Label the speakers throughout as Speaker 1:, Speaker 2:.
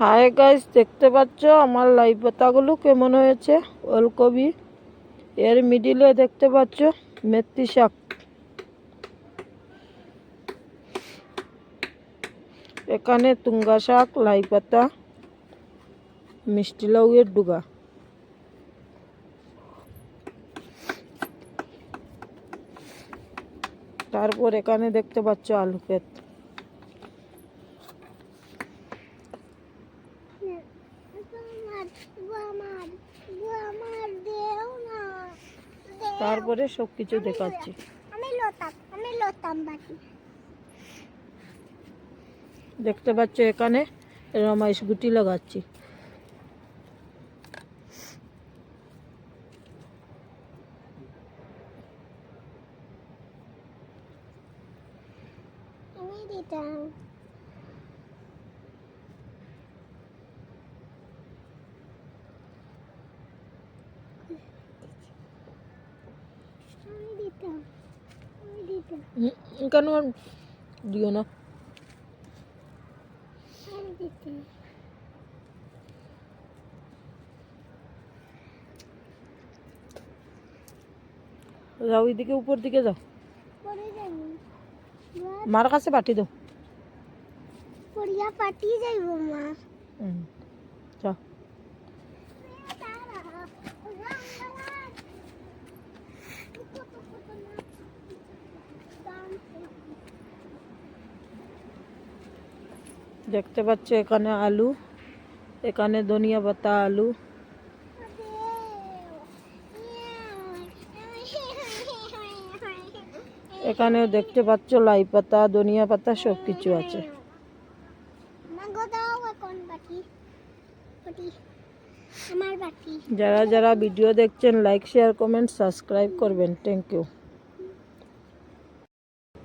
Speaker 1: Hi guys দেখতে পাচ্ছ আমার লাই পাতাগুলো কেমন হয়েছে? ওলকবি, এর মিডিলে দেখতে পাচ্ছ মেথি শাক। এখানে তুঙ্গা শাক, লাই পাতা, মিষ্টি লাউয়ের ডুগা। তারপর এখানে দেখতে পাচ্ছ আলু ক্ষেত। তারপরে সব কিছু দেখাচ্ছি।
Speaker 2: আমি লতাম আমি লতাম বাকি
Speaker 1: দেখতে পাচ্ছ এখানে রমাইশ গুটি লাগাচ্ছি।
Speaker 2: আমি দিতাম। আমি দিতাম
Speaker 1: হুম, কেন আর দিও না
Speaker 2: আমি দিতাম
Speaker 1: যাও ওইদিকে উপর দিকে যাও
Speaker 2: পরে যাবো
Speaker 1: মার কাছে পাঠি দাও
Speaker 2: পড়িয়া পাঠিয়ে যাইব মা
Speaker 1: হুম, যাও দেখতে পাচ্ছ এখানে আলু, এখানে ধনিয়া পাতা আলু। এখানে দেখতে পাচ্ছ লাই পাতা, ধনিয়া পাতা, সব কিছু আছে। যারা যারা ভিডিও দেখছেন লাইক শেয়ার কমেন্ট সাবস্ক্রাইব করবেন। থ্যাংক ইউ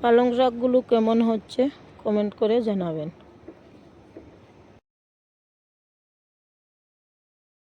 Speaker 1: পালং শাকগুলো কেমন হচ্ছে কমেন্ট করে জানাবেন।